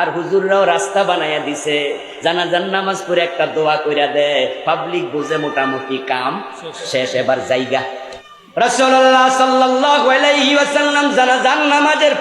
আর হুজুররাও রাস্তা বানাইয়া দিছে। জানাজান নামাজ পড়ে একটা দোয়া কইরা দেয় পাবলিক বুঝে মোটামুটি কাম শেষ, এবার জায়গা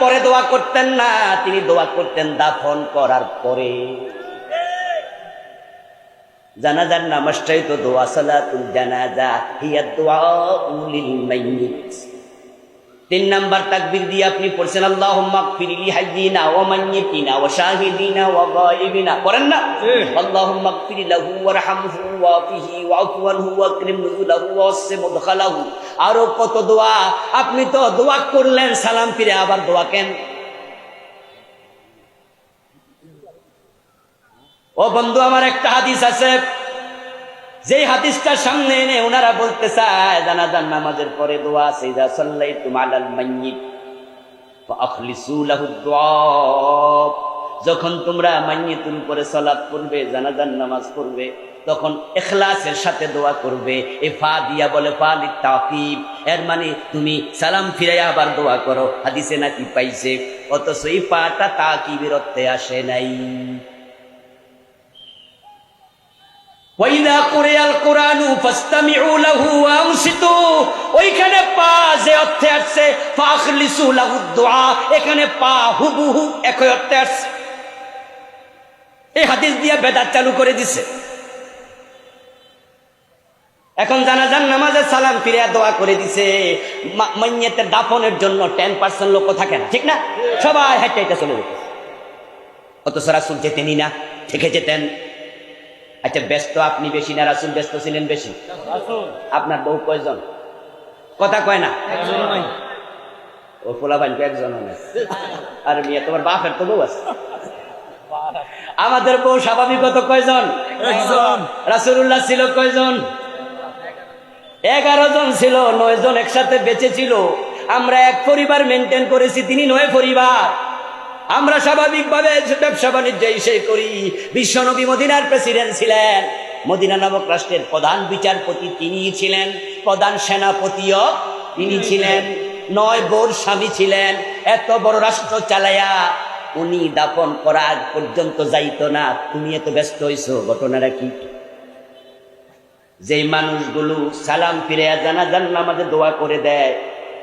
পরে দোয়া করতেন না, তিনি দোয়া করতেন দাফন করার পরে। জানাজার নামাজটাই তো দোয়া, সালাতুল জানাজা, হিয়া দোয়া লিল মাইয়িত। তিন নাম্বার তাকবীর দিয়ে আপনি পড়ছেন আল্লাহুম্মা গফিরলি হাইয়িনা ওয়া মাইয়িতিনা ওয়া শাহিদিনা ওয়া গায়িবিনা। পড়েন না? আল্লাহুম্মা গফির লাহু ওয়ারহামহু ওয়াফিহি ওয়াফু আনহু ওয়াকরিম নুজুলাহু ওয়াসসি মুদখালাহু আরও কত দোয়া? আপনি তো দোয়া করলেন সালাম ফিরে আবার দোয়া কেন? ও বন্ধু আমার একটা হাদিস আছে। যেই হাদিসটা সামনে এনে ওনারা বলতে চায়, জানাজান নামাজের পরে দোয়া সাল্লাই তুমালাল মাইয়িত ফাখলিসু লাহু যখন তোমরা মাইয়িতুর উপরে সালাত করবে জানাজান নামাজ পড়বে, তখন এখলাসের সাথে দোয়া করবে। এ ফা দিয়া বলে, ফা তাকিব এর মানে তুমি সালাম ফিরাইয়া আবার দোয়া করো। হাদিসে নাকি পাইছে, অথচ এই পাটা তাকিবের অর্থে আসে নাই। ওয়াইদা কুরিয়াল কুরআনু ফাসতামিউ লাহু ওয়া আনসিতু ওইখানে পা যে অর্থে আসছে ফাখলিসু লাহু দুআ এখানে পা হুবহু একই অর্থে আসছে। এই হাদিস দিয়ে বেদাত চালু করে দিছে। এখন জানাজান নামাজে সালাম ফিরে দোয়া করে দিছে। মাইয়াতের দাফনের জন্য টেন পার্সেন্ট লোক থাকে না, ঠিক না? সবাই হেঁটে হেঁটে চলে যেত। অথচ রাসুল যেতেনই না, থেকে যেতেন। আচ্ছা ব্যস্ত আপনি বেশি না রাসুল ব্যস্ত ছিলেন বেশি? আপনার বউ কয়জন? কথা কয় না? ও ফোলা ভাই একজন আর মেয়ে তোমার বাপের তো বউ আছে। আমাদের বউ স্বাভাবিকত কয়জন। রাসুল্লাহ ছিল কয়জন? এগারো জন ছিল নয় জন একসাথে বেঁচে ছিল। আমরা এক পরিবার মেনটেন করেছি তিনি নয় পরিবার। আমরা স্বাভাবিকভাবে ব্যবসা বাণিজ্য এসে করি। বিশ্বনবী মদিনার প্রেসিডেন্ট ছিলেন। মদিনা নামক রাষ্ট্রের প্রধান বিচারপতি তিনি ছিলেন। প্রধান সেনাপতিও তিনি ছিলেন। নয় বোর স্বামী ছিলেন। এত বড় রাষ্ট্র চালায়া উনি দাপন করা পর্যন্ত যাইত না। তুমি এত ব্যস্ত হইছো, ঘটনাটা কি? যে মানুষগুলো সালাম ফিরে জানা জানাজান আমাদের দোয়া করে দেয়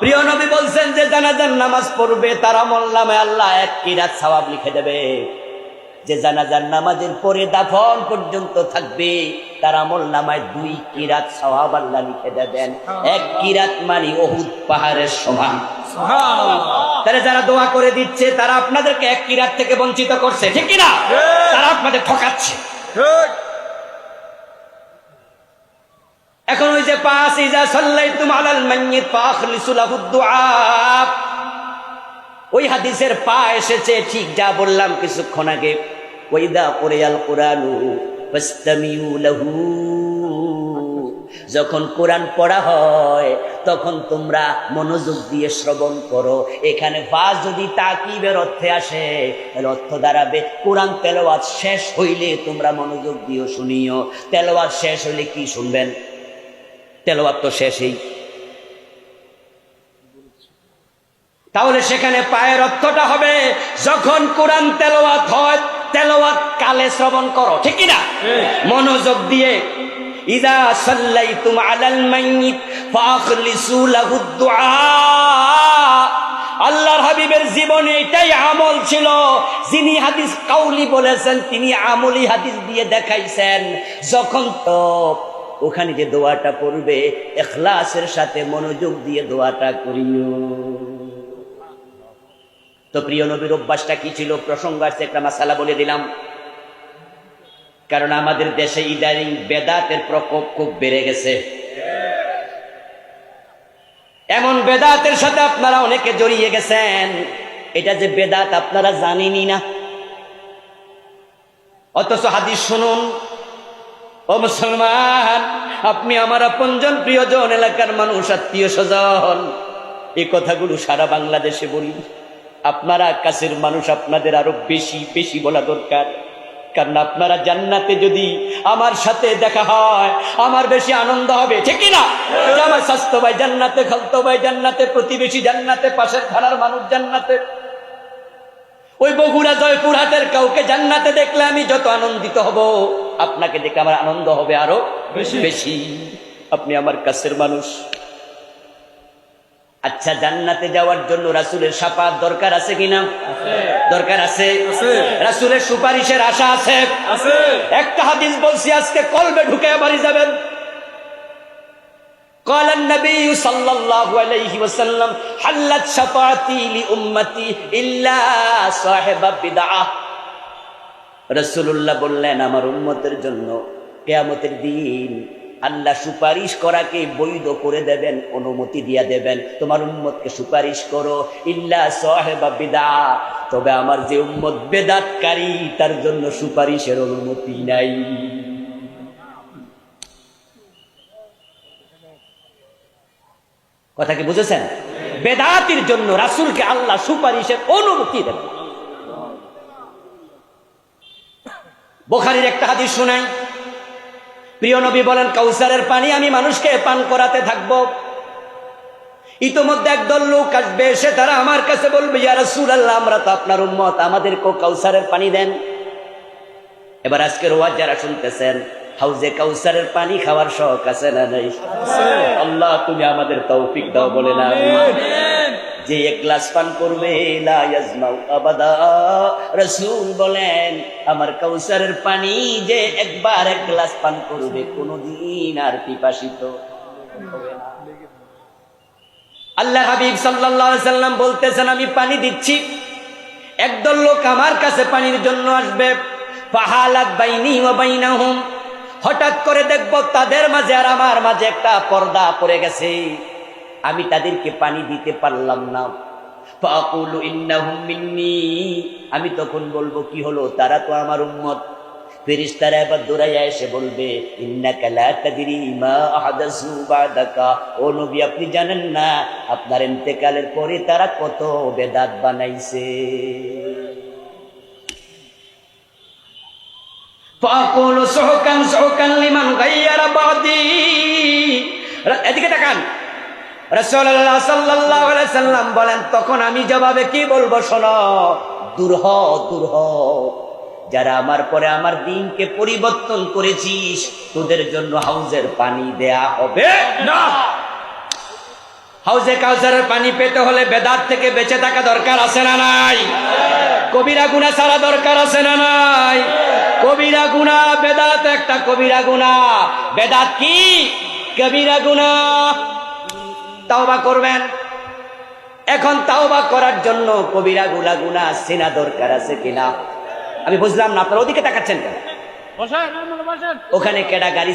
প্রিয় নবী বলছেন যে জানাজান নামাজ পড়বে তার আমল নামে আল্লাহ এক কিরাত সওয়াব লিখে দেবে। যে জানাজার নামাজের পরে দাফন পর্যন্ত থাকবে তার আমল নামায় দুই কিরাত সওয়াব আল্লাহ লিখে দেবেন এক কিরাত মানে অহুদ পাহাড়ের সমান। তাহলে যারা দোয়া করে দিচ্ছে তারা আপনাদেরকে এক কিরাত থেকে বঞ্চিত করছে ঠিক কিনা? তারা আপনাদের ঠকাচ্ছে। ঠিক। এখন ওই যে পাঁচ ওই হাদিসের পা এসেছে, ঠিক যা বললাম কিছুক্ষণ আগে। ওইদা কোরআনু যখন কোরআন পড়া হয়, তখন তোমরা মনোযোগ দিয়ে শ্রবণ করো। এখানে বা যদি তাকিবের অর্থে আসে, তাহলে অর্থ দাঁড়াবে কোরআন তেলাওয়াত শেষ হইলে তোমরা মনোযোগ দিও শুনিও। তেলাওয়াত শেষ হইলে কি শুনবেন? তেলাওয়াত তো শেষই। তাহলে সেখানে পায়ের অর্থটা হবে যখন কোরআন তেলাওয়াত হয় তেলাওয়াত কালে শ্রবণ করো ঠিক না মনোযোগ দিয়ে। ইদা সাল্লাইতুম আলাল মাইয়িত ফাখলিসু লাহু দুআ। আল্লাহর হাবিবের জীবনে এটাই আমল ছিল। যিনি হাদিস কাউলি বলেছেন তিনি আমলি হাদিস দিয়ে দেখাইছেন। যখন তো ওখানে যে দোয়াটা পড়বে, এখলাসের সাথে মনোযোগ দিয়ে দোয়াটা করিও। তো প্রিয় নবীর অভ্যাসটা কি ছিল? প্রসঙ্গ আসছে, একটা মাসালা বলে দিলাম। কারণ আমাদের দেশে ইদানিং বেদাতের প্রকোপ খুব বেড়ে গেছে। এমন বেদাতের সাথে আপনারা অনেকে জড়িয়ে গেছেন। এটা যে বেদাত আপনারা জানেনই না। অথচ হাদিস শুনুন ও মুসলমান, আপনি আমার আপনজন প্রিয়জন এলাকার মানুষ, আত্মীয় স্বজন। এই কথাগুলো সারা বাংলাদেশে বলি। আপনারা কাছের মানুষ, আপনাদের আরও বেশি বেশি বলা দরকার। কারণ আপনারা জান্নাতে যদি আমার সাথে দেখা হয়, আমার বেশি আনন্দ হবে। ঠিক না আমার স্বাস্থ্য ভাই জান্নাতে, খালতো ভাই জান্নাতে, প্রতিবেশী জান্নাতে, পাশের থানার মানুষ জান্নাতে। ওই বগুড়া, জয়পুরহাটের কাউকে জান্নাতে দেখলে আমি যত আনন্দিত হব। আপনাকে দেখে আমার আনন্দ হবে আরো বেশি। বেশি আপনি আমার কাছের মানুষ আচ্ছা জান্নাতে যাওয়ার জন্য রাসুলের সাপাত দরকার আছে কিনা দরকার আছে আছে। রাসুলের সুপারিশের আশা আছে আছে একটা হাদিস বলছি আজকে কলবে ঢুকে বাড়ি যাবেন قال النبي صلى الله عليه وسلم حلت شفاعتي لأمتي إلا صاحب بدعة রসুল্লাহ বললেন, আমার উম্মতের জন্য কেয়ামতের দিন আল্লাহ সুপারিশ করাকে বৈধ করে দেবেন, অনুমতি দিয়া দেবেন। তোমার উম্মতকে সুপারিশ করো। ইল্লা সাহেবা বিদা তবে আমার যে উম্মত বেদাতকারী, তার জন্য সুপারিশের অনুমতি নাই। কথা কি বুঝেছেন? বেদাতির জন্য রাসূলকে আল্লাহ সুপারিশের অনুমতি দেবেন। বোখারির একটা হাদিস শুনাই। প্রিয় নবী বলেন কাউসারের পানি আমি মানুষকে পান করাতে থাকব। ইতোমধ্যে একদল লোক আসবে সে তারা আমার কাছে বলবে আমরা তো আপনার উম্মত আমাদেরকেও কাউসারের পানি দেন। এবার আজকের ওয়াজ যারা শুনতেছেন হাউজে কাউসারের পানি খাওয়ার শখ আছে না নাই? আল্লাহ তুমি আমাদের তৌফিক দাও বলে না। যে এক গ্লাস পান করবে রাসূল বলেন, আমার কাউসারের পানি যে একবার এক গ্লাস পান করবে, কোনদিন আর পিপাসিত আল্লাহ হাবিব সাল্লাম বলতেছেন, আমি পানি দিচ্ছি। একদল লোক আমার কাছে পানির জন্য আসবে। হঠাৎ করে দেখব তাদের মাঝে আর আমার মাঝে একটা পর্দা পড়ে গেছে। আমি তাদেরকে পানি দিতে পারলাম না। আমি তখন বলব, কি হলো? তারা তো আমার উম্মত। ফেরেশতারা এবার দৌড়াইয়া এসে বলবে ও নবী, আপনি জানেন না, আপনার ইন্তেকালের পরে তারা কত বেদাত বানাইছে। এদিকে তাকান। সাল্লাম বলেন, তখন আমি জবাবে কি বলব শোনো? দূর হ যারা আমার পরে আমার দিনকে পরিবর্তন করেছিস, তোদের জন্য হাউজের পানি দেয়া হবে না। হাউজে কাউসারের পানি পেতে হলে বেদার থেকে বেঁচে থাকা দরকার আছে না নাই? কবিরা গুণা ছাড়া দরকার আছে না নাই? কবিরা গুণা, বেদাত একটা কবিরা গুণা। বেদাত কি? কবিরা গুণা। তাওবা করবেন। এখন তাওবা করার জন্য কবিরা গুলা গুনা চেনা দরকার আছে কিনা? আমি বুঝলাম না আপনারা ওদিকে তাকাচ্ছেন কেন? ওখানে কেডা গাড়ি